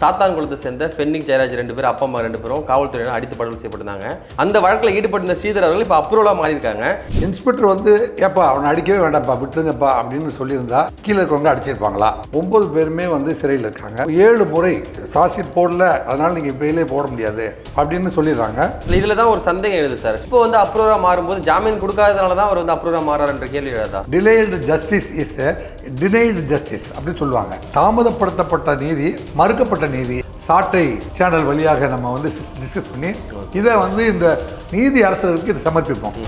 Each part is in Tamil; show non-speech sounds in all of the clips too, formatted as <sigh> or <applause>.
சாத்தான்குளத்தை சேர்ந்த பென்னிக் ஜெயராஜ் ரெண்டு பேரும் அப்பா அம்மா ரெண்டு பேரும் காவல்துறையினர் அடித்து படுகொலை செய்யப்பட்டிருந்தாங்க. அந்த வழக்கில் ஈடுபட்டிருந்த ஸ்ரீதர் அவர்கள் இப்போ அப்ரூவலாக மாறி இருக்காங்க இன்ஸ்பெக்டர் வந்து ஏப்பா அவனை அடிக்கவே வேண்டாம்ப்பா விட்டுருங்கப்பா அப்படின்னு சொல்லியிருந்தா கீழே இருக்கவங்க அடிச்சிருப்பாங்களா? ஒன்பது பேருமே வந்து சிறையில் இருக்காங்க. ஏழு முறை சார்ஜ் போடல அதனால நீங்கள் பெயிலே போட முடியாது அப்படின்னு சொல்லிடுறாங்க. இதில் தான் ஒரு சந்தேகம் எழுது சார். இப்போ வந்து அப்ரூவராக மாறும்போது ஜாமீன் கொடுக்காதனால தான் அவர் வந்து அப்ரூவராக மாறாருன்ற கேள்வி எழுதா? Delayed justice is denied justice அப்படின்னு சொல்லுவாங்க. தாமதப்படுத்தப்பட்ட நீதி மறுக்கப்பட்ட நீதி சாட்டை சேனல் வழியாக நம்ம வந்து டிஸ்கஸ் பண்ணி இதை வந்து இந்த நீதி அரசர்களுக்கு இதை சமர்ப்பிப்போம்.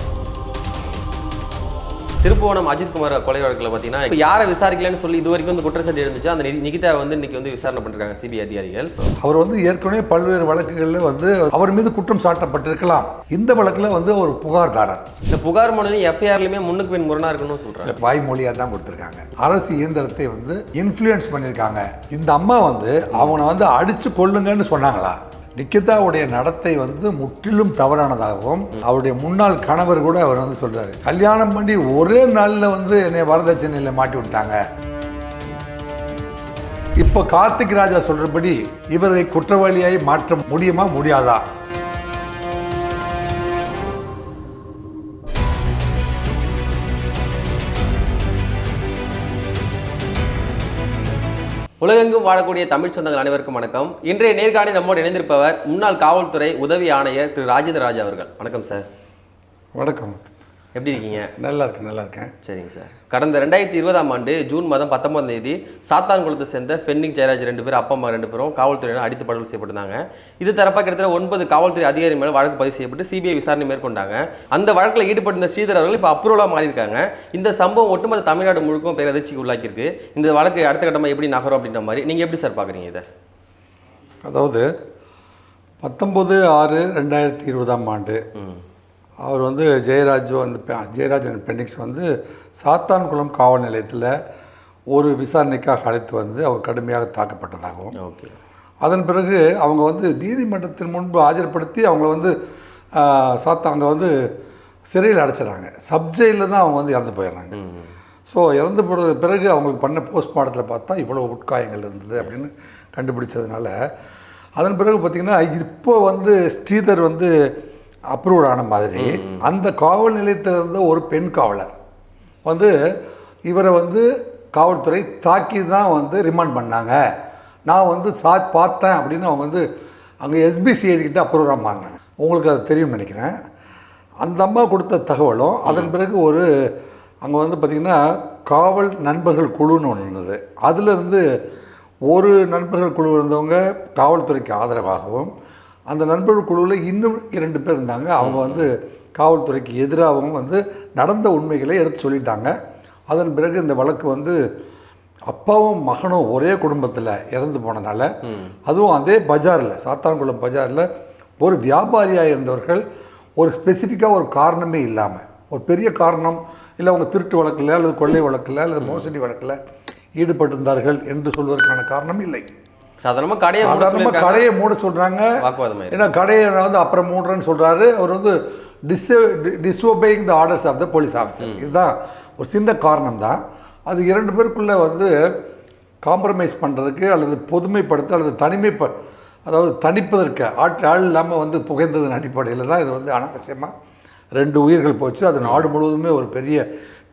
திருப்புவனம் அஜித்குமார் கொலை வழக்கில் பார்த்தீங்கன்னா யாரை விசாரிக்கலன்னு சொல்லி இது வரைக்கும் வந்து குற்றச்சாட்டு இருந்துச்சு அந்த நிகிதா வந்து இன்னைக்கு வந்து விசாரணை பண்ணிருக்காங்க சிபிஐ அதிகாரிகள். அவர் வந்து ஏற்கனவே பல்வேறு வழக்குகளில் வந்து அவர் மீது குற்றம் சாட்டப்பட்டிருக்கலாம். இந்த வழக்கில் வந்து ஒரு புகார்தாரர். இந்த புகார் மனு எஃப்ஐஆர்லையுமே முன்னுக்கு பின் முரணா இருக்கணும்னு சொல்றாங்க. வாய்மொழியாக தான் கொடுத்துருக்காங்க. அரசு இயந்திரத்தை வந்து இன்ஃப்ளூயன்ஸ் பண்ணியிருக்காங்க. இந்த அம்மா வந்து அவனை வந்து அடிச்சு கொள்ளுங்கன்னு சொன்னாங்களா? நிக்கிதாவுடைய நடத்தை வந்து முற்றிலும் தவறானதாகவும் அவருடைய முன்னாள் கணவர் கூட அவர் வந்து சொல்றாரு. கல்யாணம் பண்ணி ஒரே நாளில் வந்து என்னை வரதட்சணையில் மாட்டி விட்டாங்க. இப்போ கார்த்திக் ராஜா சொல்றபடி இவரை குற்றவாளியாய் மாற்ற முடியுமா முடியாதா? உலகெங்கும் வாழக்கூடிய தமிழ் சொந்தங்கள் அனைவருக்கும் வணக்கம். இன்றைய நேர்காணி நம்மோடு இணைந்திருப்பவர் முன்னாள் காவல்துறை உதவி ஆணையர் திரு. ராஜேந்திர ராஜா அவர்கள். வணக்கம் சார். வணக்கம். எப்படி இருக்கீங்க? நல்லா இருக்கேன் நல்லா இருக்கேன். சரிங்க சார். கடந்த ரெண்டாயிரத்தி இருபதாம் ஆண்டு ஜூன் மாதம் பத்தொன்பதாம் தேதி சாத்தான்குளத்தை சேர்ந்த பென்னிக் ஜெயராஜ் ரெண்டு பேரும் அப்பா அம்மா ரெண்டு பேரும் காவல்துறையினர் அடித்து படுகொலை செய்யப்பட்டிருந்தாங்க. இது தரப்பாக கிட்டத்தட்ட ஒன்பது காவல்துறை அதிகாரி மேலே வழக்கு பதிவு செய்யப்பட்டு சிபிஐ விசாரணை மேற்கொண்டாங்க. அந்த வழக்கில் ஈடுபட்டிருந்த ஸ்ரீதர் அவர்கள் இப்போ அப்ரூவலாக மாறியிருக்காங்க. இந்த சம்பவம் ஒட்டுமொத்த தமிழ்நாடு முழுக்கும் பேரதிர்ச்சிக்கு உள்ளாக்கியிருக்கு. இந்த வழக்கு அடுத்த கட்டமாக எப்படி நகரும் அப்படின்ற மாதிரி நீங்கள் எப்படி சார் பார்க்குறீங்க இதை? அதாவது பத்தொம்பது ஆறு ரெண்டாயிரத்தி இருபதாம் ஆண்டு அவர் வந்து ஜெயராஜ் வந்து பெ- ஜெயராஜ் அண்ட் பெண்டிக்ஸ் வந்து சாத்தான்குளம் காவல் நிலையத்தில் ஒரு விசாரணைக்காக அழைத்து வந்து அவர் கடுமையாக தாக்கப்பட்டதாகவும். ஓகே. அதன் பிறகு அவங்க வந்து நீதிமன்றத்தின் முன்பு ஆஜர்படுத்தி அவங்கள வந்து சாத்தா அங்கே வந்து சிறையில் அடைச்சிடறாங்க சப்ஜெயிலில் தான் அவங்க வந்து இறந்து போயிடுறாங்க. ஸோ இறந்து போன பிறகு அவங்களுக்கு பண்ண போஸ்ட்மார்ட்டத்தில் பார்த்தா இவ்வளோ உட்காயங்கள் இருந்தது அப்படின்னு கண்டுபிடிச்சதுனால அதன் பிறகு பார்த்திங்கன்னா இப்போ வந்து ஸ்ரீதர் வந்து அப்ரூவ் ஆன மாதிரி அந்த காவல் நிலையத்தில் இருந்த ஒரு பெண் காவலர் வந்து இவரை வந்து காவல்துறை தாக்கி தான் வந்து ரிமாண்ட் பண்ணாங்க. நான் வந்து சா பார்த்தேன் அப்படின்னு அவங்க வந்து அங்கே எஸ்பிசிஐடி கிட்ட அப்ரூவ் வாங்கினாங்க உங்களுக்கு அது தெரியும்னு நினைக்கிறேன். அந்த அம்மா கொடுத்த தகவலும் அதன் பிறகு ஒரு அங்கே வந்து பார்த்திங்கன்னா காவல் நண்பர்கள் குழுன்னு ஒன்று இருந்தது. அதிலிருந்து ஒரு நண்பர்கள் குழு இருந்தவங்க காவல்துறைக்கு ஆதரவாகவும் அந்த நண்பர்கள் குழுவில் இன்னும் இரண்டு பேர் இருந்தாங்க. அவங்க வந்து காவல்துறைக்கு எதிராகவும் வந்து நடந்த உண்மைகளை எடுத்து சொல்லிட்டாங்க. அதன் பிறகு இந்த வழக்கு வந்து அப்பாவும் மகனும் ஒரே குடும்பத்தில் இறந்து போனனால அதுவும் அதே பஜாரில் சாத்தான்குளம் பஜாரில் ஒரு வியாபாரியாக இருந்தவர்கள் ஒரு ஸ்பெசிஃபிக்காக ஒரு காரணமே இல்லாமல் ஒரு பெரிய காரணம் இல்லை அவங்க திருட்டு வழக்கில் அல்லது கொள்ளை வழக்கில் அல்லது மோசடி வழக்கில் ஈடுபட்டிருந்தார்கள் என்று சொல்வதற்கான காரணம் இல்லை. சாதாரணமாக கடையை மூட சாதாரணமாக கடையை மூட சொல்கிறாங்க வாக்குவாதம். ஏன்னா கடையை வந்து அப்புறம் மூடுறேன்னு சொல்கிறாரு அவர் வந்து dis disobeying the orders of the police officer இதுதான் ஒரு சின்ன காரணம் தான் அது இரண்டு பேருக்குள்ளே வந்து காம்ப்ரமைஸ் பண்ணுறதுக்கு அல்லது பொதுமைப்படுத்த அல்லது தனிமைப்ப அதாவது தணிப்பதற்கு ஆட் ஆள் இல்லாமல் வந்து புகைந்ததன் அடிப்படையில் தான் இது வந்து அனாவசியமாக ரெண்டு உயிர்கள் போச்சு. அது நாடு முழுவதுமே ஒரு பெரிய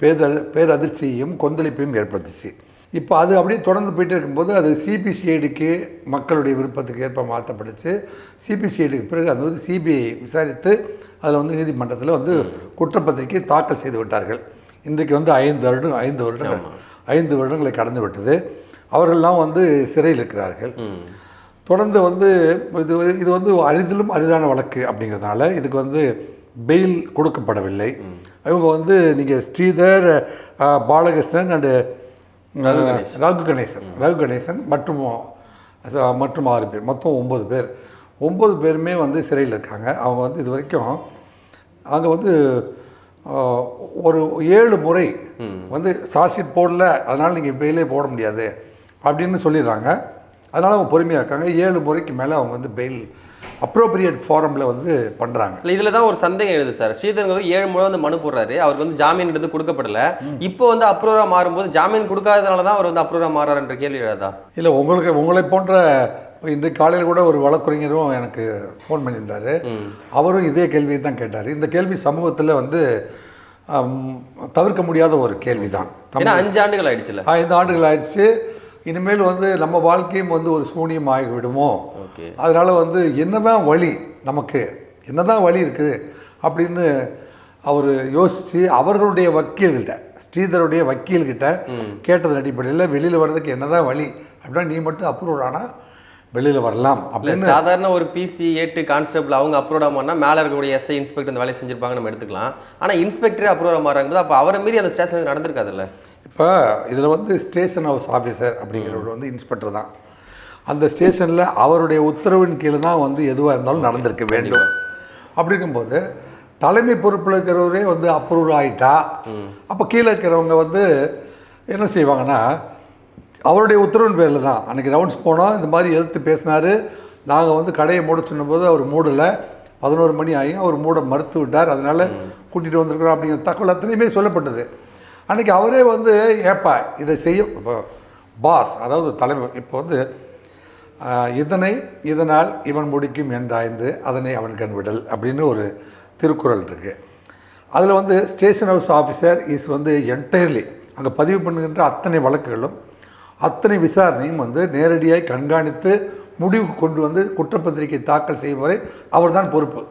பேத பேரதிர்ச்சியையும் கொந்தளிப்பையும் ஏற்படுத்துச்சு. இப்போ அது அப்படியே தொடர்ந்து போயிட்டே இருக்கும்போது அது சிபிசிஐடிக்கு மக்களுடைய விருப்பத்துக்கு ஏற்ப மாற்றப்பட்டுச்சு. சிபிசிஐடிக்கு பிறகு அது வந்து சிபிஐ விசாரித்து அதில் வந்து நீதிமன்றத்தில் வந்து குற்றப்பத்திரிக்கை தாக்கல் செய்து விட்டார்கள். இன்றைக்கு வந்து ஐந்து வருடம் ஐந்து வருடங்கள் ஐந்து வருடங்களை கடந்து விட்டது. அவர்கள்லாம் வந்து சிறையில் இருக்கிறார்கள். தொடர்ந்து வந்து இது இது வந்து அரிதிலும் அரிதான வழக்கு அப்படிங்கிறதுனால இதுக்கு வந்து பெயில் கொடுக்கப்படவில்லை. இவங்க வந்து நீங்கள் ஸ்ரீதர் பாலகிருஷ்ணன் அண்டு ரகு கணேசன். ரகு கணேசன் மற்றும் மற்றும் ஆறு பேர். மொத்தம் ஒம்பது பேர். ஒம்பது பேருமே வந்து சிறையில் இருக்காங்க. அவங்க வந்து இது வரைக்கும் அங்கே வந்து ஒரு ஏழு முறை வந்து சார்ஜ்ஷீட் போடல அதனால் நீங்கள் பெயிலே போட முடியாது அப்படின்னு சொல்லிடுறாங்க. அதனால் அவங்க பொறுமையாக இருக்காங்க. ஏழு முறைக்கு மேலே அவங்க வந்து பெயில் அப்ரோப்ரியேட் ஃபாரமில் வந்து பண்ணுறாங்க இல்ல இதுல தான் ஒரு சந்தேகம் எழுது சார். ஸ்ரீதரன் ஏழு முறை வந்து மனு போடுறாரு. அவருக்கு வந்து ஜாமீன் எடுத்து கொடுக்கப்படல. இப்போ வந்து அப்ரூவரா மாறும்போது ஜாமீன் கொடுக்காதனால தான் அவர் வந்து அப்ரூவரா மாறாருன்ற கேள்வி எழுதா? இல்லை உங்களுக்கு உங்களை போன்ற இன்றைக்கு காலையில் கூட ஒரு வழக்கறிஞரும் எனக்கு ஃபோன் பண்ணியிருந்தார். அவரும் இதே கேள்வியை தான் கேட்டார். இந்த கேள்வி சமூகத்தில் வந்து தவிர்க்க முடியாத ஒரு கேள்வி தான் அஞ்சு ஆண்டுகள் ஆயிடுச்சுல. ஐந்து ஆண்டுகள் ஆயிடுச்சு. இனிமேல் வந்து நம்ம வாழ்க்கையும் வந்து ஒரு சூனியம் ஆகி விடுமோ ஓகே. அதனால் வந்து என்னதான் வழி நமக்கு என்னதான் வழி இருக்குது அப்படின்னு அவர் யோசித்து அவர்களுடைய வக்கீல்கிட்ட ஸ்ரீதருடைய வக்கீல்கிட்ட கேட்டதன் அடிப்படையில் வெளியில் வர்றதுக்கு என்னதான் வழி அப்படின்னா நீ மட்டும் அப்ரூவ் ஆனால் வெளியில் வரலாம் அப்படின்னு சாதாரண ஒரு பிசி ஏட்டு கான்ஸ்டபிள் அவங்க அப்ரூவ் ஆமானா மேல இருக்கக்கூடிய எஸ்ஐ இன்ஸ்பெக்டர் இந்த வேலையை செஞ்சிருப்பாங்க நம்ம எடுத்துக்கலாம். ஆனா இன்ஸ்பெக்டரே அப்ரூவ் மாறாங்க அப்ப அவரை மீறி அந்த ஸ்டேஷனுக்கு நடந்திருக்காதுல்ல? இப்போ இதில் வந்து ஸ்டேஷன் ஹவுஸ் ஆஃபீஸர் அப்படிங்கிறவர் வந்து இன்ஸ்பெக்டர் தான். அந்த ஸ்டேஷனில் அவருடைய உத்தரவின் கீழே தான் வந்து எதுவாக இருந்தாலும் நடந்திருக்க வேண்டும். அப்படிங்கும்போது தலைமை பொறுப்பில் இருக்கிறவரே வந்து அப்ரூவ் ஆகிட்டா அப்போ கீழே இருக்கிறவங்க வந்து என்ன செய்வாங்கன்னா அவருடைய உத்தரவின் பேரில் தான் அன்றைக்கி ரவுண்ட்ஸ் போனோம் இந்த மாதிரி எதிர்த்து பேசினார் நாங்கள் வந்து கடையை மூட சொன்னபோது அவர் மூடலை பதினோரு மணி ஆகியும் அவர் மூட மறுத்து விட்டார் அதனால் கூட்டிகிட்டு வந்திருக்கிறோம் அப்படிங்கிற தகவல் அத்தனையுமே சொல்லப்பட்டது. அன்றைக்கி அவரே வந்து ஏப்பா இதை செய்யும். இப்போ பாஸ் அதாவது தலைமை இப்போ வந்து இதனை இதனால் இவன் முடிக்கும் என்றாய்ந்து அதனை அவன் கண் விடல் அப்படின்னு ஒரு திருக்குறள் இருக்குது அதில் வந்து ஸ்டேஷன் ஹவுஸ் ஆஃபீஸர் இஸ் வந்து என்டையர்லி அங்கே பதிவு பண்ணுகின்ற அத்தனை வழக்குகளும் அத்தனை விசாரணையும் வந்து நேரடியாக கண்காணித்து முடிவுக்கு கொண்டு வந்து குற்றப்பத்திரிகை தாக்கல் செய்வரை அவர்தான் பொறுப்பு.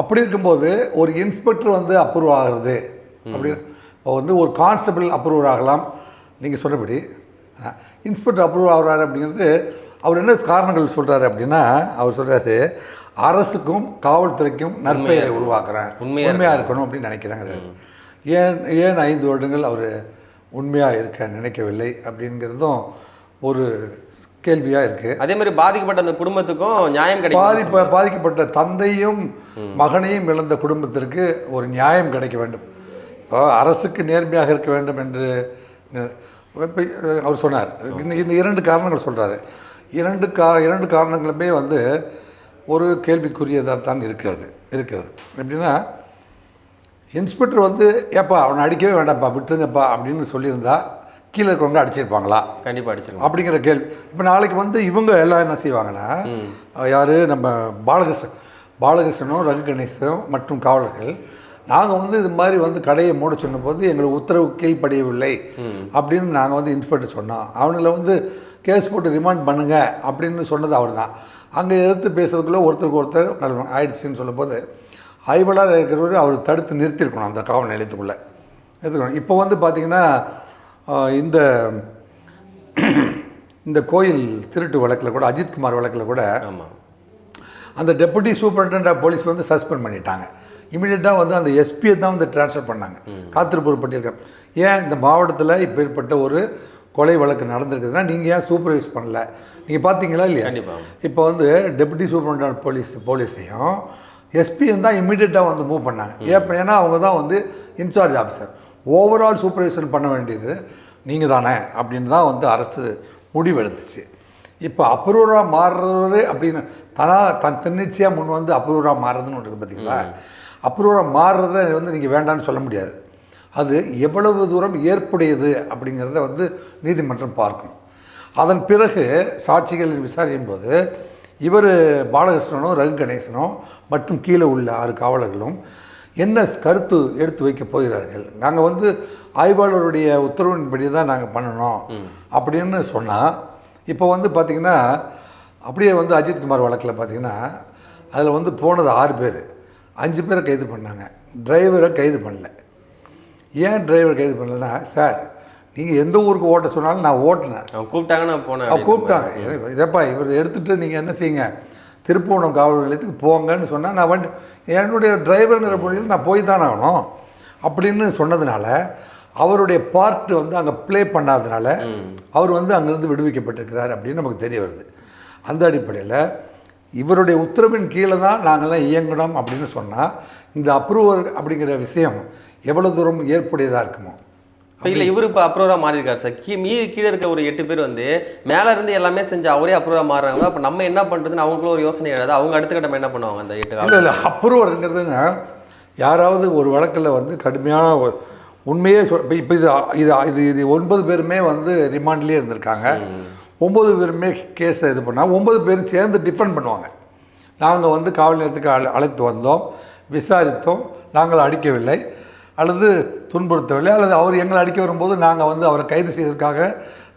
அப்படி இருக்கும்போது ஒரு இன்ஸ்பெக்டர் வந்து அப்ரூவ் ஆகிறது அப்படி இப்போ வந்து ஒரு கான்ஸ்டபிள் அப்ரூவ் ஆகலாம். நீங்கள் சொன்னபடி இன்ஸ்பெக்டர் அப்ரூவ் ஆகுறாரு அப்படிங்கிறது அவர் என்ன காரணங்கள் சொல்கிறாரு அப்படின்னா அவர் சொல்கிறாரு அரசுக்கும் காவல்துறைக்கும் நற்பெயரை உருவாக்குறேன். உண்மையா உண்மையாக இருக்கணும். அப்படின்னு நினைக்கிறாங்க. ஏன் ஏன் ஐந்து வருடங்கள் அவர் உண்மையாக இருக்க நினைக்கவில்லை அப்படிங்கிறதும் ஒரு கேள்வியாக இருக்குது அதே மாதிரி பாதிக்கப்பட்ட அந்த குடும்பத்துக்கும் நியாயம் கிடைக்கும் பாதிப்ப பாதிக்கப்பட்ட தந்தையும் மகனையும் இழந்த குடும்பத்திற்கு ஒரு நியாயம் கிடைக்க வேண்டும். அரசுக்கு நேர்மையாக இருக்க வேண்டும் என்று அவர் சொன்னார். இந்த இந்த இரண்டு காரணங்கள் சொல்கிறாரு இரண்டு கா இரண்டு காரணங்களுமே வந்து ஒரு கேள்விக்குரியதாக தான் இருக்கிறது இருக்கிறது. எப்படின்னா இன்ஸ்பெக்டர் வந்து ஏப்பா அவனை அடிக்கவே வேண்டாம்ப்பா விட்டுருங்கப்பா அப்படின்னு சொல்லியிருந்தா கீழே இருக்கவங்க அடிச்சிருப்பாங்களா? கண்டிப்பா அடிச்சிருக்கோம் அப்படிங்கிற கேள்வி. இப்போ நாளைக்கு வந்து இவங்க எல்லாம் என்ன செய்வாங்கன்னா யார்? நம்ம பாலகிருஷ்ணன் பாலகிருஷ்ணனும் ரகு கணேசனும் மற்றும் காவலர்கள் நாங்கள் வந்து இது மாதிரி வந்து கடையை மூட சொன்னபோது எங்களுக்கு உத்தரவு கீழ்ப்படியவில்லை. அப்படின்னு நாங்கள் வந்து இன்ஸ்பெக்டர் சொன்னோம். அவங்கள வந்து கேஸ் போட்டு ரிமாண்ட் பண்ணுங்க அப்படின்னு சொன்னது அவர் தான் அங்கே எதிர்த்து பேசுறதுக்குள்ளே ஒருத்தருக்கு ஒருத்தர் ஆயிடுச்சுன்னு சொல்லும்போது ஆய்வாளர் இருக்கிறவர் அவர் தடுத்து நிறுத்தியிருக்கணும் அந்த காவல் நிலையத்துக்குள்ளே. எடுத்துக்கணும் இப்போ வந்து பார்த்திங்கன்னா இந்த <clears throat> இந்த கோயில் திருட்டு வழக்கில் கூட அஜித்குமார் வழக்கில் கூட அந்த டெபுட்டி சூப்பரிண்டென்ட் ஆஃப் போலீஸ் வந்து சஸ்பெண்ட் பண்ணிட்டாங்க. இமீடியட்டாக வந்து அந்த எஸ்பியை தான் வந்து ட்ரான்ஸ்ஃபர் பண்ணாங்க. காத்திருப்பு பட்டிருக்கேன் ஏன் இந்த மாவட்டத்தில் இப்போ ஏற்பட்ட ஒரு கொலை வழக்கு நடந்திருக்குதுன்னா நீங்கள் ஏன் சூப்பர்வைஸ் பண்ணல? நீங்கள் பார்த்தீங்களா இல்லையா? இப்போ வந்து டெபுட்டி சூப்பரிண்டென்ட் போலீஸ் போலீஸையும் எஸ்பியும் தான் இமீடியட்டாக வந்து மூவ் பண்ணாங்க. ஏன் ஏன்னா அவங்க தான் வந்து இன்சார்ஜ் ஆஃபீஸர் ஓவரால் சூப்பர்வைசன் பண்ண வேண்டியது நீங்கள் தானே அப்படின்னு தான் வந்து அரசு முடிவெடுத்துச்சு. இப்போ அப்ரூவராக மாறுறது அப்படின்னு தனா தன் தன்னிச்சையாக முன் வந்து அப்ரூவராக மாறுறதுன்னு ஒன்று இருக்குது பார்த்தீங்களா அப்ரூவராக மாறுறத வந்து நீங்கள் வேண்டாம்னு சொல்ல முடியாது. அது எவ்வளவு தூரம் ஏற்புடையது அப்படிங்கிறத வந்து நீதிமன்றம் பார்க்கணும் அதன் பிறகு சாட்சிகள் விசாரிக்கும் போது இவர் பாலகிருஷ்ணனும் ரகு கணேசனும் மற்றும் கீழே உள்ள ஆறு காவலர்களும் என்ன கருத்து எடுத்து வைக்க போகிறார்கள்? நாங்கள் வந்து ஆய்வாளருடைய உத்தரவின்படி தான் நாங்கள் பண்ணணும் அப்படின்னு சொன்னால் இப்போ வந்து பார்த்திங்கன்னா அப்படியே வந்து அஜித்குமார் வழக்கில் பார்த்தீங்கன்னா அதில் வந்து போனது ஆறு பேர். அஞ்சு பேரை கைது பண்ணாங்க. டிரைவரை கைது பண்ணல. ஏன் டிரைவர் கைது பண்ணலன்னா சார் நீங்கள் எந்த ஊருக்கு ஓட்ட சொன்னாலும் நான் ஓட்டினேன். கூப்பிட்டாங்க நான் போனேன். கூப்பிட்டாங்க. இதப்பா இவர் எடுத்துகிட்டு நீங்கள் என்ன செய்யுங்க? திருப்பூணம் காவல் நிலையத்துக்கு போங்கன்னு சொன்னால் நான் வந்து என்னுடைய டிரைவருங்கிற முறையில் நான் போய் தானே ஆகணும். அப்படின்னு சொன்னதுனால அவருடைய பார்ட் வந்து அங்கே ப்ளே பண்ணாதனால அவர் வந்து அங்கேருந்து விடுவிக்கப்பட்டிருக்கிறார் அப்படின்னு நமக்கு தெரிய வருது. அந்த அடிப்படையில் இவருடைய உத்தரவின் கீழே தான் நாங்கள்லாம் இயங்கணும் அப்படின்னு சொன்னால் இந்த அப்ரூவர் அப்படிங்கிற விஷயம் எவ்வளோ தூரம் ஏற்புடையதாக இருக்குமோ? இல்லை இவர் இப்போ அப்ரூவராக மாறி இருக்காரு சார். கீ மீதி கீழே இருக்க ஒரு எட்டு பேர் வந்து மேலே இருந்து எல்லாமே செஞ்சு அவரே அப்ரூவராக மாறுறாங்க அப்போ நம்ம என்ன பண்ணுறதுன்னு அவங்களும் ஒரு யோசனை எழுது. அவங்க அடுத்த கட்டம் என்ன பண்ணுவாங்க அந்த எட்டு இல்லை இல்லை அப்ரூவருங்கிறதுங்க யாராவது ஒரு வழக்கில் வந்து கடுமையான உண்மையே சொல் இப்போ இப்போ இது இது இது இது ஒன்பது பேருமே வந்து ரிமாண்ட்லேயே இருந்திருக்காங்க. ஒம்பது பேருமே கேஸை இது பண்ணால் ஒன்பது பேரும் சேர்ந்து டிஃபெண்ட் பண்ணுவாங்க. நாங்கள் வந்து காவல் நிலையத்துக்கு அழை அழைத்து வந்தோம். விசாரித்தோம். நாங்கள் அடிக்கவில்லை. அல்லது துன்புறுத்தவில்லை. அல்லது அவர் எங்களை அடிக்க வரும்போது நாங்கள் வந்து அவரை கைது செய்வதற்காக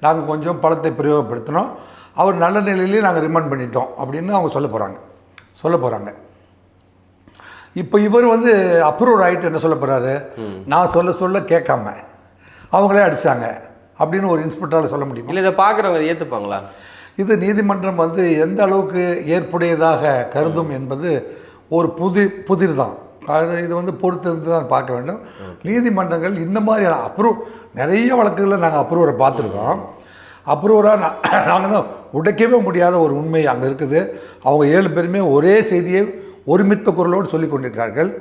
நாங்கள் கொஞ்சம் பலத்தை பிரயோகப்படுத்தினோம். அவர் நல்ல நிலையிலேயே நாங்கள் ரிமாண்ட் பண்ணிட்டோம் அப்படின்னு அவங்க சொல்ல போகிறாங்க சொல்ல போகிறாங்க இப்போ இவர் வந்து அப்ரூவ் ஆகிட்டு என்ன சொல்ல போகிறாரு நான் சொல்ல சொல்ல கேட்காம அவங்களே அடிச்சாங்க. அப்படின்னு ஒரு இன்ஸ்பெக்டரால் சொல்ல முடியுமா? இல்லை இதை பார்க்குறவங்க ஏற்றுப்பாங்களா இது நீதிமன்றம் வந்து எந்த அளவுக்கு ஏற்புடையதாக கருதும் என்பது ஒரு புதி புதிர் தான் அது இது வந்து பொறுத்திருந்து தான் பார்க்க வேண்டும். நீதிமன்றங்கள் இந்த மாதிரியான அப்ரூவ் நிறைய வழக்குகளில் நாங்கள் அப்ரூவரை பார்த்துருக்கோம். அப்ரூவராக நாங்கள் தான் உடைக்கவே முடியாத ஒரு உண்மை அங்கே இருக்குது. அவங்க ஏழு பேருமே ஒரே செய்தியை ஒருமித்த குரலோடு சொல்லிக் கொண்டிருக்கிறார்கள்.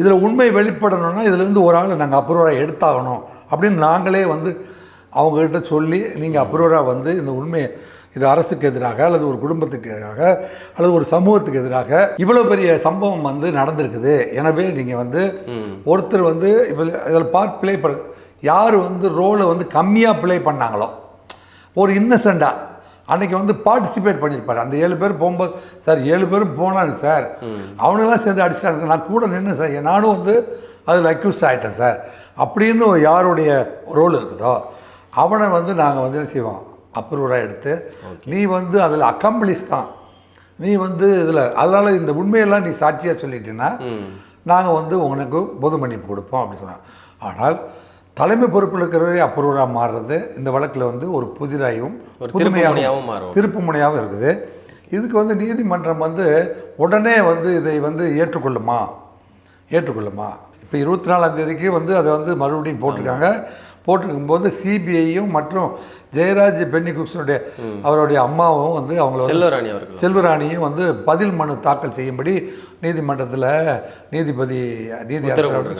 இதில் உண்மை வெளிப்படணும்னா இதுலேருந்து ஒரு ஆள் நாங்கள் அப்ரூவராக எடுத்தாகணும். அப்படின்னு நாங்களே வந்து அவங்ககிட்ட சொல்லி நீங்கள் அப்ரூவராக வந்து இந்த உண்மையை இது அரசுக்கு எதிராக அல்லது ஒரு குடும்பத்துக்கு எதிராக அல்லது ஒரு சமூகத்துக்கு எதிராக இவ்வளோ பெரிய சம்பவம் வந்து நடந்திருக்குது. எனவே நீங்கள் வந்து ஒருத்தர் வந்து இப்போ இதில் பார்ட் ப்ளே பண்ண யார் வந்து ரோலை வந்து கம்மியாக ப்ளே பண்ணாங்களோ ஒரு இன்னசெண்டாக அன்னைக்கு வந்து பார்ட்டிசிபேட் பண்ணியிருப்பார். அந்த ஏழு பேர் போகும்போது சார் ஏழு பேரும் போனாங்க சார். அவனுங்களாம் சேர்ந்து அடிச்சிட்டாங்க. நான் கூட நின்று சார் நானும் வந்து அதில் அக்யூஸ்ட் ஆகிட்டேன் சார். அப்படின்னு யாருடைய ரோல் இருக்குதோ அவனை வந்து நாங்கள் வந்து என்ன செய்வோம்? அப்ரூவராக எடுத்து நீ வந்து அதில் அக்கம்ப்ளிஷ் தான். நீ வந்து இதில் அதனால் இந்த உண்மையெல்லாம் நீ சாட்சியாக சொல்லிட்டீங்கன்னா நாங்கள் வந்து உனக்கு பொது மன்னிப்பு கொடுப்போம் அப்படின்னு சொன்னாங்க. ஆனால் தலைமை பொறுப்பில் இருக்கிறவரே அப்ரூவராக மாறுறது இந்த வழக்கில் வந்து ஒரு புதிராகவும் புதுமையாகவும். திருப்பு முனையாகவும் இருக்குது. இதுக்கு வந்து நீதிமன்றம் வந்து உடனே வந்து இதை வந்து ஏற்றுக்கொள்ளுமா? ஏற்றுக்கொள்ளுமா? இப்போ இருபத்தி நாலாம் தேதிக்கு வந்து அதை வந்து மறுபடியும் போட்டிருக்காங்க. போட்டிருக்கும்போது சிபிஐயும் மற்றும் ஜெயராஜ் பென்னி குக்ஸனுடைய அவருடைய அம்மாவும் வந்து அவங்கள செல்வராணி அவர்கள். செல்வராணியும் வந்து பதில் மனு தாக்கல் செய்யும்படி நீதிமன்றத்தில் நீதிபதி நீதி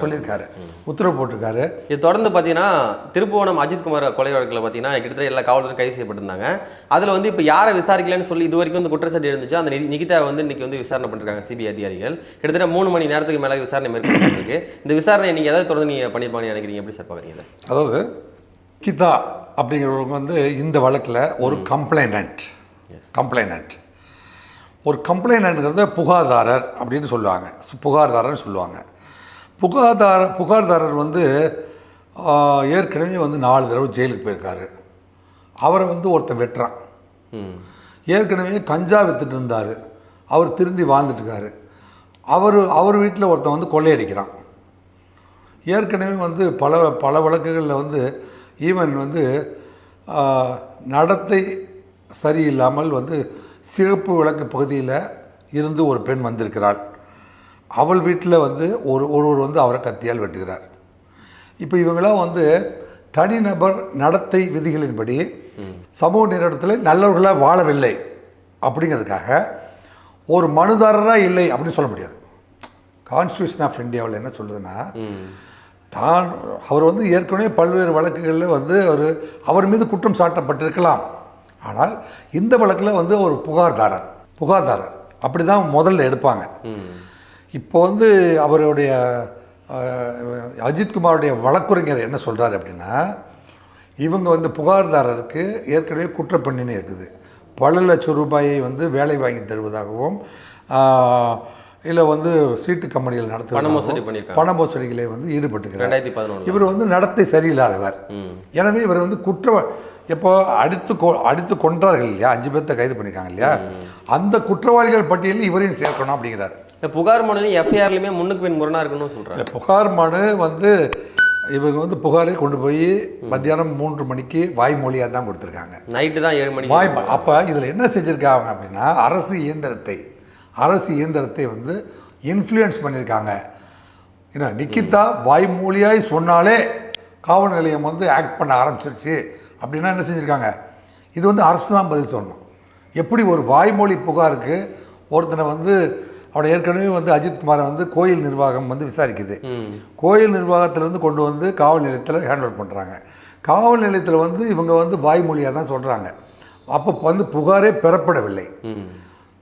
சொல்லியிருக்காரு. உத்தரவு போட்டிருக்காரு. இது தொடர்ந்து பார்த்தீங்கன்னா திருப்புவனம் அஜித்குமார் கொலை வழக்கில் பார்த்தீங்கன்னா கிட்டத்தட்ட எல்லா காவலரும் கைது செய்யப்பட்டிருந்தாங்க. அதில் வந்து இப்போ யாரை விசாரிக்கலன்னு சொல்லி இது வரைக்கும் வந்து குற்றச்சாட்டு இருந்துச்சு அந்த நிதி- நிகிதா வந்து இன்னைக்கு வந்து விசாரணை பண்ணிருக்காங்க சிபிஐ அதிகாரிகள். கிட்டத்தட்ட மூணு மணி நேரத்துக்கு மேலே விசாரணை மேற்கொண்டிருக்கு இந்த விசாரணை நீங்கள் ஏதாவது தொடர்ந்து நீங்கள் பண்ணியிருப்பாங்கன்னு நினைக்கிறீங்க. எப்படி சார் பார்க்குறீங்க அதாவது கிதா அப்படிங்கிறவங்க வந்து இந்த வழக்கில் ஒரு கம்ப்ளைனண்ட் கம்ப்ளைனண்ட் ஒரு கம்ப்ளைனண்ட்ங்கிறத புகார்தாரர் அப்படின்னு சொல்லுவாங்க. புகார்தாரர்னு சொல்லுவாங்க. புகார்தார புகார்தாரர் வந்து ஏற்கனவே வந்து நாலு தடவை ஜெயிலுக்கு போயிருக்காரு. அவரை வந்து ஒருத்தன் வெட்டுறான். ஏற்கனவே கஞ்சா வித்துட்டு இருந்தார். அவர் திருந்தி வாழ்ந்துட்டு இருக்காரு அவர் அவர் வீட்டில் ஒருத்தன் வந்து கொள்ளையடிக்கிறான். ஏற்கனவே வந்து பல பல வழக்குகளில் வந்து ஈவன் வந்து நடத்தை சரியில்லாமல் வந்து சிறப்பு விளக்கு பகுதியில் இருந்து ஒரு பெண் வந்திருக்கிறாள். அவள் வீட்டில் வந்து ஒரு ஒருவர் வந்து அவரை கத்தியால் வெட்டுகிறார். இப்போ இவங்களாம் வந்து தனிநபர் நடத்தை விதிகளின்படி சமூக நிறுவனத்தில் நல்லவர்களாக வாழவில்லை அப்படிங்கிறதுக்காக ஒரு மனுதாரராக இல்லை அப்படின்னு சொல்ல முடியாது. கான்ஸ்டியூஷன் ஆஃப் இந்தியாவில் என்ன சொல்லுதுன்னா தான் அவர் வந்து ஏற்கனவே பல்வேறு வழக்குகளில் வந்து அவர் அவர் மீது குற்றம் சாட்டப்பட்டிருக்கலாம். ஆனால் இந்த வழக்கில் வந்து ஒரு புகார்தாரர் புகார்தாரர். அப்படி தான் முதல்ல எடுப்பாங்க. இப்போ வந்து அவருடைய அஜித்குமாருடைய வழக்குரைஞர் என்ன சொல்கிறாரு அப்படின்னா இவங்க வந்து புகார்தாரருக்கு ஏற்கனவே குற்றப்பண்ணினே இருக்குது. பல லட்சம் ரூபாயை வந்து வேலை வாங்கி தருவதாகவும் இல்லை வந்து சீட்டு கம்பெனிகள் பண மோசடி பண்ணியிருக்காங்க பண மோசடிகளை வந்து ஈடுபட்டுக்கிறார். ரெண்டாயிரத்தி பதினொன்று இவர் வந்து நடத்தை சரியில்லாதவர். எனவே இவர் வந்து குற்ற இப்போ அடித்து கொ அடித்து கொன்றார்கள் இல்லையா? அஞ்சு பேர்த்த கைது பண்ணியிருக்காங்க இல்லையா? அந்த குற்றவாளிகள் பட்டியலில் இவரையும் சேர்க்கணும் அப்படிங்கிறார். இந்த புகார் மனுலையும் எஃப்ஐஆர்லையுமே முன்னுக்கு பின் முரணா இருக்கணும்னு சொல்கிறாங்க புகார் மனு வந்து இவங்க வந்து புகாரை கொண்டு போய் மத்தியானம் மூன்று மணிக்கு வாய்மொழியாக தான் கொடுத்துருக்காங்க. நைட்டு தான் ஏழு மணிக்கு. வாய் அப்போ இதில் என்ன செஞ்சுருக்காங்க அப்படின்னா அரசு இயந்திரத்தை அரசு இயந்திரத்தை வந்து இன்ஃப்ளூயன்ஸ் பண்ணியிருக்காங்க. ஏன்னா நிக்கிதா வாய்மொழியாய் சொன்னாலே காவல் நிலையம் வந்து ஆக்ட் பண்ண ஆரம்பிச்சிருச்சு. அப்படின்னா என்ன செஞ்சுருக்காங்க? இது வந்து அரசு தான் பதில் சொல்லணும். எப்படி ஒரு வாய்மொழி புகாருக்கு ஒருத்தனை வந்து அவனை ஏற்கனவே வந்து அஜித்குமாரை வந்து கோயில் நிர்வாகம் வந்து விசாரிக்குது. கோயில் நிர்வாகத்திலேருந்து கொண்டு வந்து காவல் நிலையத்தில் ஹேண்ட் பண்ணுறாங்க காவல் நிலையத்தில் வந்து இவங்க வந்து வாய்மொழியாக தான் சொல்கிறாங்க அப்போ வந்து புகாரே பெறப்படவில்லை.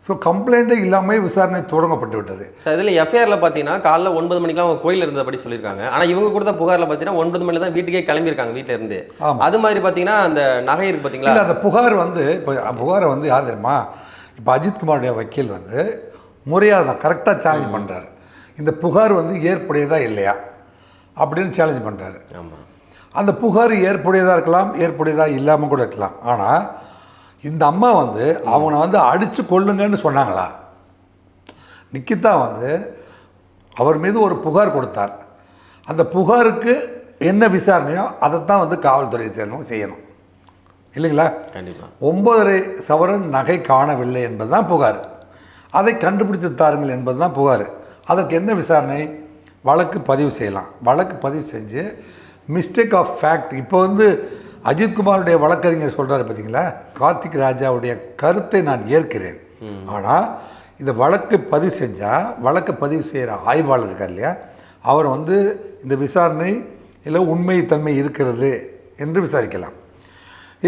ஸோ கம்ப்ளைண்ட்டே இல்லாமல் விசாரணை தொடங்கப்பட்டு விட்டது. சார் இதில் எஃப்ஐஆரில் பார்த்தீங்கன்னா காலைல ஒன்பது மணிக்கெலாம் அவங்க கோயில் இருந்தபடி சொல்லியிருக்காங்க. ஆனால் இவங்க கொடுத்த புகாரில் பார்த்தீங்கன்னா ஒன்பது மணி தான் வீட்டுக்கே கிளம்பியிருக்காங்க வீட்டில இருந்து. அது மாதிரி பார்த்தீங்கன்னா அந்த நகை இருக்கு பார்த்தீங்களா அந்த புகார் வந்து இப்போ புகாரை வந்து யார் தெரியுமா? இப்போ அஜித்குமாருடைய வக்கீல் வந்து முறையாக தான் கரெக்டாக சேலஞ்ச் பண்ணுறாரு இந்த புகார் வந்து ஏற்புடையதா இல்லையா? அப்படின்னு சேலஞ்ச் பண்ணுறாரு ஆமாம் அந்த புகார் ஏற்புடையதாக இருக்கலாம் ஏற்புடையதாக இல்லாமல் கூட இருக்கலாம். ஆனால் இந்த அம்மா வந்து அவனை வந்து அடித்து கொள்ளுங்கன்னு சொன்னாங்களா? நிக்கிதா வந்து அவர் மீது ஒரு புகார் கொடுத்தார். அந்த புகாருக்கு என்ன விசாரணையோ அதைத்தான் வந்து காவல்துறை சேர்ந்தவங்க செய்யணும். இல்லைங்களா? கண்டிப்பாக ஒன்பதரை சவரன் நகை காணவில்லை என்பதுதான் புகார். அதை கண்டுபிடித்து தாருங்கள் என்பதுதான் புகார். அதற்கு என்ன விசாரணை? வழக்கு பதிவு செய்யலாம். வழக்கு பதிவு செஞ்சு மிஸ்டேக் ஆஃப் ஃபேக்ட் இப்போ வந்து அஜித்குமாருடைய வழக்கறிஞர் சொல்கிறாரு பார்த்தீங்களா கார்த்திக் ராஜாவுடைய கருத்தை நான் ஏற்கிறேன். ஆனால் இந்த வழக்கு பதிவு செஞ்சால் வழக்கு பதிவு செய்கிற ஆய்வாளர் இருக்கார் இல்லையா? அவர் வந்து இந்த விசாரணை இல்லை உண்மைத்தன்மை இருக்கிறது என்று விசாரிக்கலாம்.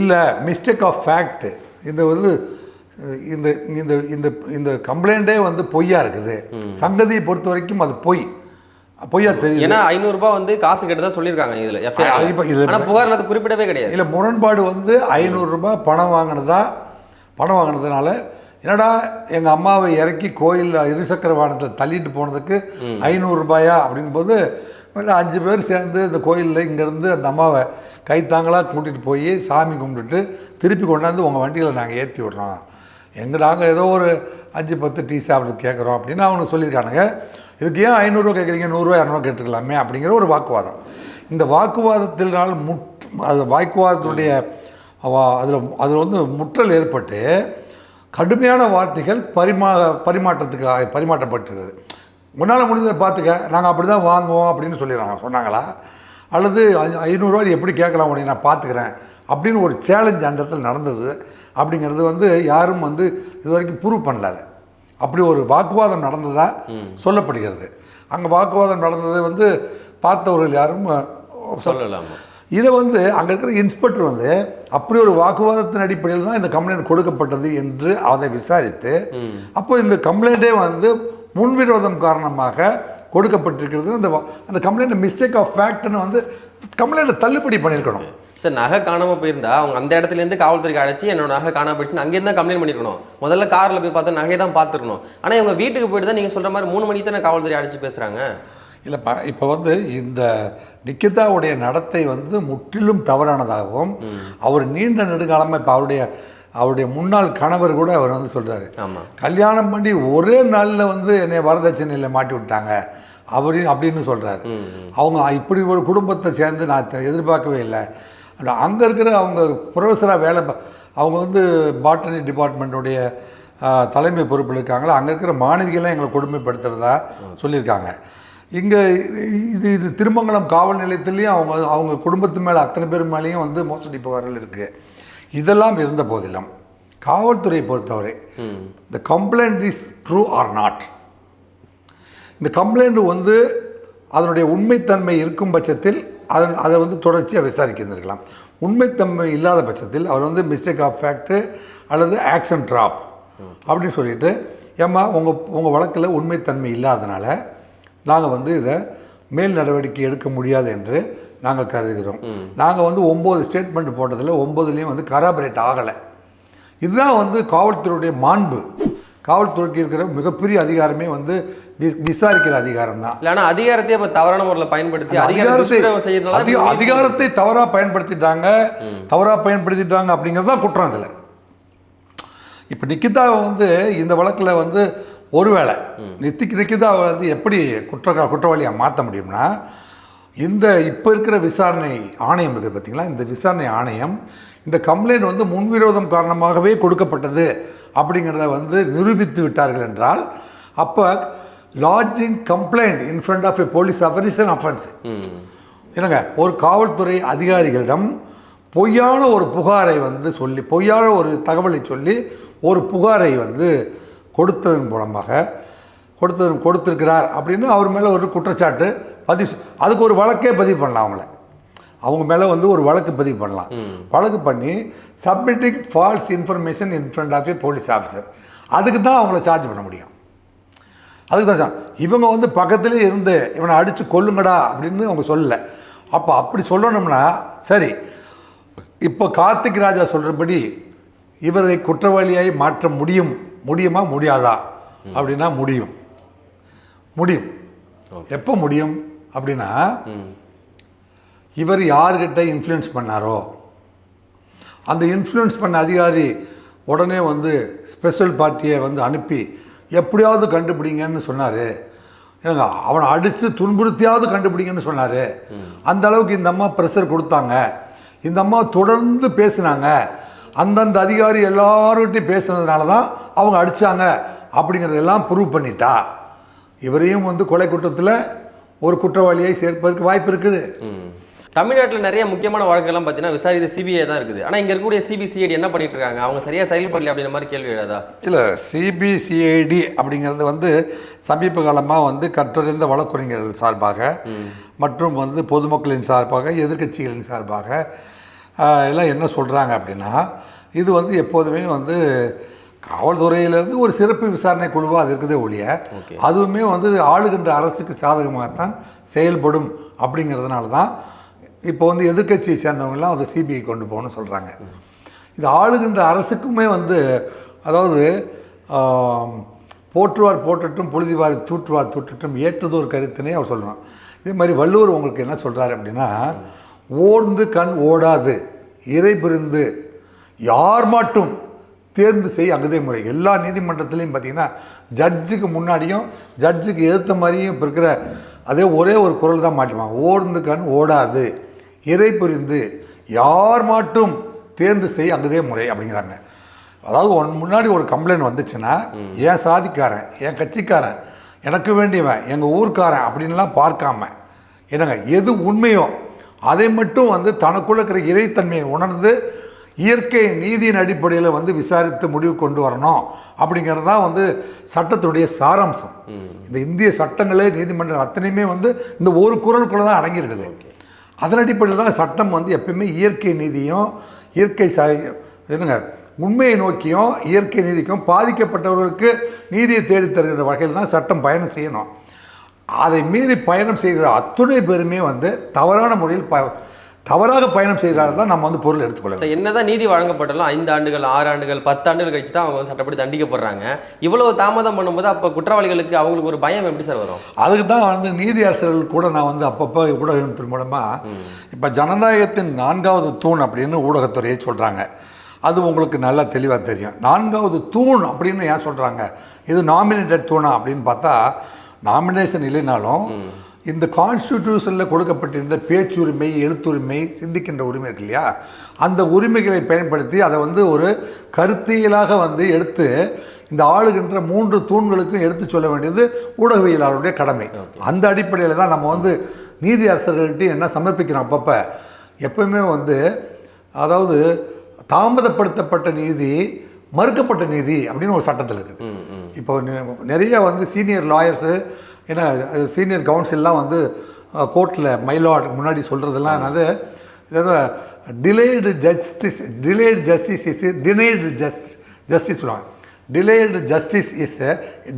இல்லை மிஸ்டேக் ஆஃப் ஃபேக்ட் இந்த வந்து இந்த இந்த இந்த இந்த கம்ப்ளைண்ட்டே வந்து பொய்யா இருக்குது. சங்கதியை பொறுத்த வரைக்கும் அது பொய். பொய்யா தெரியுது ஏன்னா ஐநூறுரூபா வந்து காசு கேட்டதா சொல்லியிருக்காங்க இதில் எஃப்ஐஆர் ஆனால் புகாரில் அது குறிப்பிடவே கிடையாது. இல்லை முரண்பாடு வந்து ஐநூறுரூபா பணம் வாங்கினதா பணம் வாங்கினதுனால என்னடா எங்கள் அம்மாவை இறக்கி கோயிலில் இருசக்கர வாகனத்தில் தள்ளிட்டு போனதுக்கு ஐநூறுரூபாயா அப்படிங்கும்போது அஞ்சு பேர் சேர்ந்து இந்த கோயிலில் இங்கேருந்து அந்த அம்மாவை கைத்தாங்களாக கூட்டிகிட்டு போய் சாமி கும்பிட்டுட்டு திருப்பி கொண்டாந்து உங்கள் வண்டியில் நாங்கள் ஏற்றி விட்றோம். எங்க நாங்கள் ஏதோ ஒரு அஞ்சு பத்து டீ சாப்பிட்டு கேட்குறோம் அப்படின்னு அவங்க சொல்லியிருக்கானுங்க. இதுக்கு ஏன் ஐநூறுரூவா கேட்குறீங்க? நூறுரூவா இரநூறுவா கேட்டுக்கலாமே அப்படிங்கிற ஒரு வாக்குவாதம். இந்த வாக்குவாதத்தினால் முட் அது வாக்குவாதத்துடைய அதில் அதில் வந்து முற்றல் ஏற்பட்டு கடுமையான வார்த்தைகள் பரிமா பரிமாற்றத்துக்கு பரிமாற்றப்பட்டுருக்குது. உன்னால் முடிஞ்சதை பார்த்துக்க. நாங்கள் அப்படி தான் வாங்குவோம் அப்படின்னு சொல்லிடுறாங்க. சொன்னாங்களா? அல்லது ஐநூறுரூவா எப்படி கேட்கலாம்? உடனே நான் பார்த்துக்கிறேன். அப்படின்னு ஒரு சேலஞ்ச் அந்த இடத்துல நடந்தது. அப்படிங்கிறது வந்து யாரும் வந்து இது வரைக்கும் ப்ரூவ் பண்ணல அப்படி ஒரு வாக்குவாதம் நடந்ததா சொல்லப்படுகிறது. அங்கே வாக்குவாதம் நடந்தது வந்து பார்த்தவர்கள் யாரும் சொல்லலாமா? இதை வந்து அங்கே இருக்கிற இன்ஸ்பெக்டர் வந்து அப்படி ஒரு வாக்குவாதத்தின் அடிப்படையில் தான் இந்த கம்ப்ளைண்ட் கொடுக்கப்பட்டது என்று அதை விசாரித்து அப்போ இந்த கம்ப்ளைண்ட்டே வந்து முன்விரோதம் காரணமாக கொடுக்கப்பட்டிருக்கிறது. அந்த அந்த கம்ப்ளைண்ட் மிஸ்டேக் ஆஃப் ஃபேக்ட்னு வந்து கம்ப்ளைண்ட்டை தள்ளுபடி பண்ணியிருக்கணும். சார் நகை காணாம போயிருந்தா அவங்க அந்த இடத்துல இருந்து காவல்துறைக்கு அழைச்சி என்னோட நகை காணாம போயிடுச்சு. அங்கேருந்து தான் கம்ப்ளைண்ட் பண்ணிருக்கணும். முதல்ல கார்ல போய் பார்த்தா நகையை தான் பார்த்துருக்கணும். ஆனா இவங்க வீட்டுக்கு போயிட்டு தான் நீங்க சொல்ற மாதிரி மூணு மணிக்கு தானே காவல்துறை அழைச்சி பேசுறாங்க? இல்லைப்பா இப்போ வந்து இந்த நிக்கிதாவுடைய நடத்தை வந்து முற்றிலும் தவறானதாகவும் அவர் நீண்ட நெடுங்காலமாக இப்போ அவருடைய அவருடைய முன்னாள் கணவர் கூட அவர் வந்து சொல்கிறாரு கல்யாணம் பண்ணி ஒரே நாளில் வந்து என்னை வரதட்சணையில் மாட்டி விட்டாங்க. அப்படி அப்படின்னு சொல்கிறாரு அவங்க இப்படி ஒரு குடும்பத்தை சேர்ந்து நான் எதிர்பார்க்கவே இல்லை. அங்கே இருக்கிற அவங்க ப்ரொஃபஸராக வேலை அவங்க வந்து பாட்டனி டிபார்ட்மெண்ட்டுடைய தலைமை பொறுப்பில் இருக்காங்களா? அங்கே இருக்கிற மாணவிகள்லாம் எங்களை கொடுமைப்படுத்துகிறதா சொல்லியிருக்காங்க. இங்கே இது இது திருமங்கலம் காவல் நிலையத்துலேயும் அவங்க அவங்க குடும்பத்து மேலே அத்தனை பேர் மேலேயும் வந்து மோசடி புகார்கள் இருக்குது இதெல்லாம் இருந்த போதிலும் காவல்துறையை பொறுத்தவரை the complaint is true or not இந்த கம்ப்ளைண்ட் வந்து அதனுடைய உண்மைத்தன்மை இருக்கும் பட்சத்தில் அதன் அதை வந்து தொடர்ச்சியாக விசாரிக்க இருந்திருக்கலாம் உண்மைத்தன்மை இல்லாத பட்சத்தில் அவர் வந்து மிஸ்டேக் ஆஃப் ஃபேக்ட்டு அல்லது ஆக்ஷன் ட்ராப் அப்படின்னு சொல்லிட்டு ஏம்மா உங்கள் உங்கள் வழக்கில் உண்மைத்தன்மை இல்லாதனால நாங்கள் வந்து இதை மேல் நடவடிக்கை எடுக்க முடியாது என்று நாங்கள் கருதுகிறோம். நாங்கள் வந்து ஒம்பது ஸ்டேட்மெண்ட் போட்டதில் ஒம்பதுலேயும் வந்து கராபரேட் ஆகலை. இதுதான் வந்து காவல்துறையுடைய மாண்பு. காவல்துறைக்கு இருக்கிற மிகப்பெரிய அதிகாரமே வந்து விசாரிக்கிற அதிகாரம் தான் இல்ல ஆனா அதிகாரத்தையே இப்ப தவறான முறையில் பயன்படுத்தி அதிகாரத்தை அதிகாரத்தை தவறாக பயன்படுத்திட்டாங்க தவறாக பயன்படுத்திட்டாங்க அப்படிங்கிறது தான் குற்றம் இதில் இப்போ நிக்கிதாவை வந்து இந்த வழக்கில் வந்து ஒருவேளை நித்திக்கு நிக்கிதாவை வந்து எப்படி குற்ற குற்றவாளியாக மாற்ற முடியும்னா இந்த இப்போ இருக்கிற விசாரணை ஆணையம் இருக்குது பார்த்தீங்களா இந்த விசாரணை ஆணையம் இந்த கம்ப்ளைண்ட் வந்து முன்விரோதம் காரணமாகவே கொடுக்கப்பட்டது. அப்படிங்கிறத வந்து நிரூபித்து விட்டார்கள் என்றால் அப்போ lodging complaint in front of a police officer is an offence என்னங்க ஒரு காவல்துறை அதிகாரிகளிடம் பொய்யான ஒரு புகாரை வந்து சொல்லி பொய்யான ஒரு தகவலை சொல்லி ஒரு புகாரை வந்து கொடுத்ததன் மூலமாக கொடுத்து கொடுத்துருக்கிறார் அப்படின்னு அவர் மேலே ஒரு குற்றச்சாட்டு பதிவு அதுக்கு ஒரு வழக்கே பதிவு பண்ணலாம் அவங்கள. அவங்க மேலே வந்து ஒரு வழக்கு பதிவு பண்ணலாம். வழக்கு பண்ணி submitting false information in front of a police officer அதுக்கு தான் அவங்கள சார்ஜ் பண்ண முடியும். அதுக்கு தான் இவங்க வந்து பக்கத்துலேயே இருந்து இவனை அடித்து கொல்லுங்கடா அப்படின்னு அவங்க சொல்லலை. அப்போ அப்படி சொல்லணும்னா சரி இப்போ கார்த்திக் ராஜா சொல்கிறபடி இவரை குற்றவாளியாய் மாற்ற முடியும் முடியுமா முடியாதா? அப்படின்னா முடியும். முடியும். எப்போ முடியும்? அப்படின்னா இவர் யார்கிட்ட இன்ஃப்ளூயன்ஸ் பண்ணாரோ? அந்த இன்ஃப்ளூயன்ஸ் பண்ண அதிகாரி உடனே வந்து ஸ்பெஷல் பார்ட்டியை வந்து அனுப்பி எப்படியாவது கண்டுபிடிங்கன்னு சொன்னார். ஏங்க அவனை அடித்து துன்புறுத்தியாவது கண்டுபிடிங்கன்னு சொன்னார். அந்த அளவுக்கு இந்த அம்மா ப்ரெஷர் கொடுத்தாங்க. இந்த அம்மா தொடர்ந்து பேசுனாங்க. அந்தந்த அதிகாரி எல்லார்கிட்டையும் பேசுனதுனால தான் அவங்க அடித்தாங்க அப்படிங்கிறதெல்லாம் ப்ரூவ் பண்ணிட்டா. இவரையும் வந்து கொலை குற்றத்தில் ஒரு குற்றவாளியை சேர்ப்பதற்கு வாய்ப்பு இருக்குது. தமிழ்நாட்டில் நிறைய முக்கியமான வழக்குகள்லாம் பார்த்தீங்கன்னா விசாரித்த சிபிஐ தான் இருக்குது. ஆனால் இங்கே இருக்கக்கூடிய சிபிசிஐடி என்ன பண்ணிட்டு இருக்காங்க? அவங்க சரியாக செயல்படல அப்படின்ற மாதிரி கேள்வி எழுதா? இல்லை சிபிசிஐடி அப்படிங்கிறது வந்து சமீப காலமாக வந்து கற்றறிந்த வழக்குரைஞர்கள் சார்பாக மற்றும் வந்து பொதுமக்களின் சார்பாக எதிர்க்கட்சிகளின் சார்பாக எல்லாம் என்ன சொல்கிறாங்க அப்படின்னா இது வந்து எப்போதுமே வந்து காவல்துறையிலேருந்து ஒரு சிறப்பு விசாரணை குழுவாக அது இருக்குதே ஒழிய அதுவுமே வந்து ஆளுகின்ற அரசுக்கு சாதகமாகத்தான் செயல்படும் அப்படிங்கிறதுனால தான் இப்போ வந்து எதிர்க்கட்சியை சேர்ந்தவங்கலாம் அதை சிபிஐ கொண்டு போகணும்னு சொல்கிறாங்க இது ஆளுகின்ற அரசுக்குமே வந்து அதாவது போற்றுவார் போற்றட்டும் புழுதிவார் தூற்றுவார் தூற்றட்டும் ஏற்றதோர் கருத்தினே அவர் சொல்லணும் இதே மாதிரி வள்ளுவர் உங்களுக்கு என்ன சொல்கிறாரு அப்படின்னா ஓர்ந்து கண் ஓடாது இறை பிரிந்து யார் மட்டும் தேர்ந்து செய் அகதே முறை. எல்லா நீதிமன்றத்துலேயும் பார்த்தீங்கன்னா ஜட்ஜுக்கு முன்னாடியும் ஜட்ஜுக்கு எதிர்த்த மாதிரியும் இப்போ இருக்கிற அதே ஒரே ஒரு குரல் தான் மாட்டிப்பாங்க. ஓர்ந்து கண் ஓடாது இறை புரிந்து யார் மாட்டும் தேர்ந்து செய் அங்கதே முறை அப்படிங்கிறாங்க. அதாவது ஒன் முன்னாடி ஒரு கம்ப்ளைண்ட் வந்துச்சுன்னா என் சாதிக்காரன்? என் கட்சிக்காரன்? எனக்கு வேண்டியவன்? எங்கள் ஊர்க்காரன்? அப்படின்லாம் பார்க்காம என்னங்க எது உண்மையோ அதை மட்டும் வந்து தனக்குள்ள இருக்கிற இறைத்தன்மையை உணர்ந்து இயற்கை நீதியின் அடிப்படையில் வந்து விசாரித்து முடிவு கொண்டு வரணும் அப்படிங்கிறது தான் வந்து சட்டத்துடைய சாராம்சம். இந்த இந்திய சட்டங்களே நீதிமன்றம் அத்தனையுமே வந்து இந்த ஒரு குரலுக்குள்ள தான் அடங்கியிருக்குது அதன் அடிப்படையில் தான் சட்டம் வந்து எப்பயுமே இயற்கை நீதியும் இயற்கை ச என்னங்க உண்மையை நோக்கியும் இயற்கை நீதிக்கும் பாதிக்கப்பட்டவர்களுக்கு நீதியை தேடித்தருகிற வகையில் தான் சட்டம் பயணம் செய்யணும். அதை மீறி பயணம் செய்கிற அத்துணை பேருமே வந்து தவறான முறையில் ப தவறாக பயணம் செய்கிறார்கள் தான் நம்ம வந்து பொருள் எடுத்துக்கொள்ளலாம் என்னதான் நீதி வழங்கப்பட்டாலும் ஐந்து ஆண்டுகள் ஆறு ஆண்டுகள் பத்து ஆண்டுகள் கழிச்சு தான் அவங்க வந்து சட்டப்படி தண்டிக்கப்படுறாங்க. இவ்வளவு தாமதம் பண்ணும்போது அப்போ குற்றவாளிகளுக்கு அவங்களுக்கு ஒரு பயம் எப்படி சார் வரும்? அதுக்கு தான் வந்து நீதி அரசர்கள் கூட நான் வந்து அப்பப்போ ஊடகத்தின் மூலமாக இப்போ ஜனநாயகத்தின் நான்காவது தூண் அப்படின்னு ஊடகத்துறையை சொல்கிறாங்க அது உங்களுக்கு நல்லா தெளிவாக தெரியும். நான்காவது தூண் அப்படின்னு ஏன் சொல்கிறாங்க இது நாமினேட்டட் தூணா அப்படின்னு பார்த்தா நாமினேஷன் இல்லைனாலும் இந்த கான்ஸ்டிடியூஷனில் கொடுக்கப்பட்டிருந்த பேச்சுரிமை எழுத்துரிமை சிந்திக்கின்ற உரிமை இருக்கு இல்லையா? அந்த உரிமைகளை பயன்படுத்தி அதை வந்து ஒரு கருத்தியலாக வந்து எடுத்து இந்த ஆளுகின்ற மூன்று தூண்களுக்கும் எடுத்து சொல்ல வேண்டியது ஊடகவியலாளருடைய கடமை. அந்த அடிப்படையில் தான் நம்ம வந்து நீதி அரசர்கள்ட்ட என்ன சமர்ப்பிக்கிறோம் அப்பப்போ? எப்பவுமே வந்து அதாவது தாமதப்படுத்தப்பட்ட நீதி மறுக்கப்பட்ட நீதி அப்படின்னு ஒரு சட்டத்தில் இருக்குது. இப்போ நிறைய வந்து சீனியர் லாயர்ஸு ஏன்னா சீனியர் கவுன்சில்லாம் வந்து கோர்ட்டில் மைலாட் முன்னாடி சொல்கிறதெல்லாம் என்னது delayed justice delayed justice is denied just justice சொல்லுவாங்க. Delayed justice is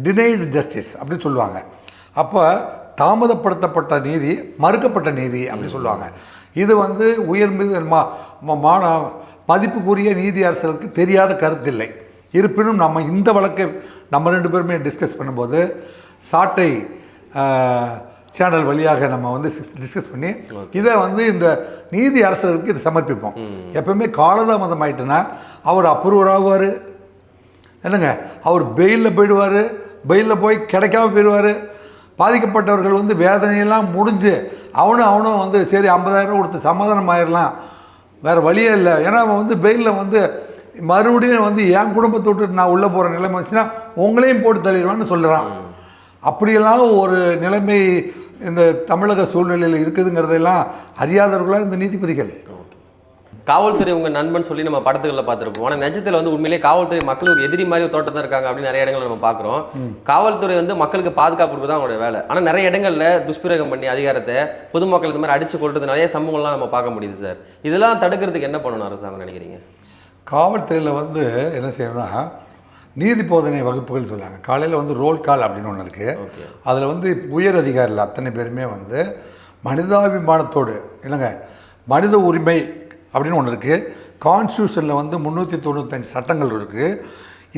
denied justice அப்படின்னு சொல்லுவாங்க. அப்போ தாமதப்படுத்தப்பட்ட நீதி மறுக்கப்பட்ட நீதி அப்படின்னு சொல்லுவாங்க. இது வந்து உயர் மீது மா- மா- மான மதிப்புக்குரிய நீதி அரசர்களுக்கு தெரியாத கருத்தில்லை இருப்பினும் நம்ம இந்த வழக்கை நம்ம ரெண்டு பேருமே டிஸ்கஸ் பண்ணும்போது சாட்டை சேனல் வழியாக நம்ம வந்து டிஸ்கஸ் பண்ணி இதை வந்து இந்த நீதி அரசர்களுக்கு இதை சமர்ப்பிப்போம். எப்பவுமே காலதாமதம் ஆயிட்டுன்னா அவர் அப்ரூவர் ஆகுவார் என்னங்க? அவர் பெயிலில் போயிடுவார். பெயிலில் போய் கிடைக்காம போயிடுவார். பாதிக்கப்பட்டவர்கள் வந்து வேதனையெல்லாம் முடிஞ்சு அவனும் அவனும் வந்து சரி ஐம்பதாயிரம் கொடுத்து சமாதானம் ஆயிடலாம் வேறு வழியே இல்லை. ஏன்னா அவன் வந்து பெயிலில் வந்து மறுபடியும் வந்து என் குடும்பத்தை விட்டு நான் உள்ளே போகிற நிலைமை வந்துச்சுன்னா உங்களையும் போட்டு தள்ளிடுவான்னு சொல்லுறான் அப்படியெல்லாம் ஒரு நிலைமை இந்த தமிழக சூழ்நிலையில் இருக்குதுங்கிறதெல்லாம் அறியாதவர்களாக இந்த நீதிபதிகள். காவல்துறை உங்க நண்பன் சொல்லி நம்ம படத்துகளில் பார்த்துருப்போம். ஆனால் நிஜத்தில் வந்து உண்மையிலேயே காவல்துறை மக்களுக்கு எதிரி மாதிரி ஒரு தோட்டம் தான் இருக்காங்க அப்படின்னு நிறைய இடங்கள் நம்ம பார்க்குறோம். காவல்துறை வந்து மக்களுக்கு பாதுகாப்பு கொடுக்க தான் அவங்களோட வேலை. ஆனால் நிறைய இடங்கள்ல துஷ்பிரயோகம் பண்ணி அதிகாரத்தை பொதுமக்கள் இந்த மாதிரி அடிச்சு கொள்றது நிறைய சம்பவங்கள்லாம் நம்ம பார்க்க முடியுது சார். இதெல்லாம் தடுக்கிறதுக்கு என்ன பண்ணணும் அரசாங்கம் நினைக்கிறீங்க? காவல்துறையில் வந்து என்ன செய்யணும்னா நீதி போதனை வகுப்புகள் சொல்லுவாங்க. காலையில் வந்து ரோல் கால் அப்படின்னு ஒன்று இருக்குது அதில் வந்து உயர் அதிகாரிகள் அத்தனை பேருமே வந்து மனிதாபிமானத்தோடு என்னங்க மனித உரிமை அப்படின்னு ஒன்று இருக்குது கான்ஸ்டியூஷனில் வந்து முந்நூற்றி தொண்ணூத்தஞ்சு சட்டங்கள் இருக்குது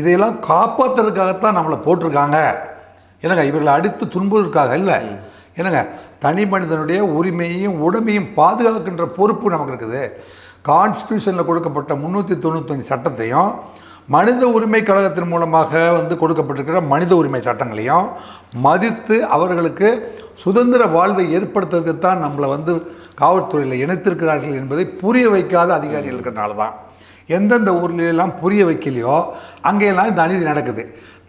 இதையெல்லாம் காப்பாற்றுறதுக்காகத்தான் நம்மளை போட்டிருக்காங்க. என்னங்க இவர்களை அடித்து துன்புவதற்காக இல்லை. என்னங்க தனி மனிதனுடைய உரிமையையும் உடமையும் பாதுகாக்கின்ற பொறுப்பு நமக்கு இருக்குது. கான்ஸ்டியூஷனில் கொடுக்கப்பட்ட முந்நூற்றி தொண்ணூத்தஞ்சு சட்டத்தையும் மனித உரிமை கழகத்தின் மூலமாக வந்து கொடுக்கப்பட்டிருக்கிற மனித உரிமை சட்டங்களையும் மதித்து அவர்களுக்கு சுதந்திர வாழ்வை ஏற்படுத்துறதுக்கு தான் நம்மளை வந்து காவல்துறையில் இணைத்திருக்கிறார்கள் என்பதை புரிய வைக்காத அதிகாரிகள் இருக்கிறனால தான் எந்தெந்த ஊர்ல எல்லாம் புரிய வைக்கலையோ அங்கெல்லாம் இந்த அநீதி நடக்குது.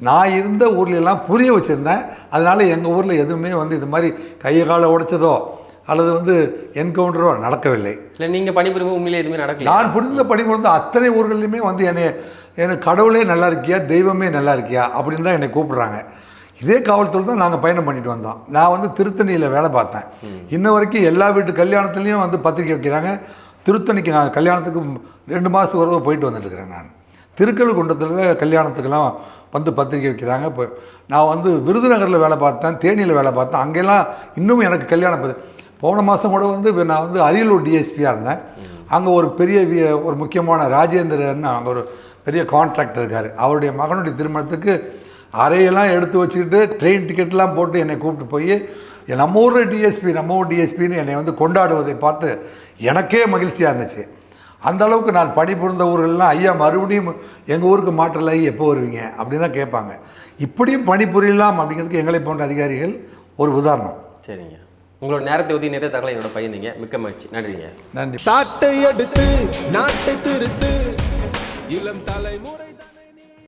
நான் இருந்த ஊர்ல எல்லாம் புரிய வச்சுருந்தேன். அதனால் எங்கள் ஊரில் எதுவுமே வந்து இது மாதிரி கையை காலை உடைச்சதோ அல்லது வந்து என்கவுண்டரோ நடக்கவில்லை. இல்லை நீங்க பணிபுரியும் உண்மையிலே எதுவுமே நடக்கல. நான் புரிந்த பணிபுரிந்த அத்தனை ஊர்கள்லையுமே வந்து என்னை எனக்கு கடவுளே நல்லா இருக்கியா தெய்வமே நல்லா இருக்கியா அப்படின்னு தான் என்னை கூப்பிடுறாங்க. இதே காவல்துறை தான் நாங்கள் பயணம் பண்ணிட்டு வந்தோம். நான் வந்து திருத்தணியில் வேலை பார்த்தேன். இன்ன வரைக்கும் எல்லா வீட்டு கல்யாணத்துலேயும் வந்து பத்திரிக்கை வைக்கிறாங்க. திருத்தணிக்கு நான் கல்யாணத்துக்கு ரெண்டு மாதத்துக்கு ஒரு போயிட்டு வந்துட்டு இருக்கிறேன் நான். திருக்கழுக்குன்றத்தில் கல்யாணத்துக்கெல்லாம் வந்து பத்திரிக்கை வைக்கிறாங்க. இப்போ நான் வந்து விருதுநகரில் வேலை பார்த்தேன் தேனியில் வேலை பார்த்தேன். அங்கெல்லாம் இன்னும் எனக்கு கல்யாணம் போன மாதம் கூட வந்து நான் வந்து அரியலூர் டிஎஸ்பியாக இருந்தேன். அங்கே ஒரு பெரிய ஒரு முக்கியமான ராஜேந்திரன் அங்கே ஒரு பெரிய கான்ட்ராக்டர் இருக்கார். அவருடைய மகனுடைய திருமணத்துக்கு அறையெல்லாம் எடுத்து வச்சுக்கிட்டு ட்ரெயின் டிக்கெட்லாம் போட்டு என்னை கூப்பிட்டு போய் நம்ம ஊர் டிஎஸ்பி நம்ம ஊர் டிஎஸ்பின்னு என்னை வந்து கொண்டாடுவதை பார்த்து எனக்கே மகிழ்ச்சியாக இருந்துச்சு. அந்த அளவுக்கு நான் பணிபுரிந்த ஊர்கள்லாம் ஐயா மறுபடியும் எங்கள் ஊருக்கு மாற்றலாகி எப்போ வருவீங்க? அப்படின்னு தான் கேட்பாங்க. இப்படியும் பணிபுரியலாம் அப்படிங்கிறதுக்கு எங்களை போன்ற அதிகாரிகள் ஒரு உதாரணம். சரிங்க. உங்களோட நேரத்தை ஒதுக்கி நிறைய தகவலை என்னோட பையந்தீங்க மிக்க மகிழ்ச்சி. நன்றிங்க. நன்றி. சாட்டை எடுத்து நாட்டை திருத்து இளம் தலைமுறை.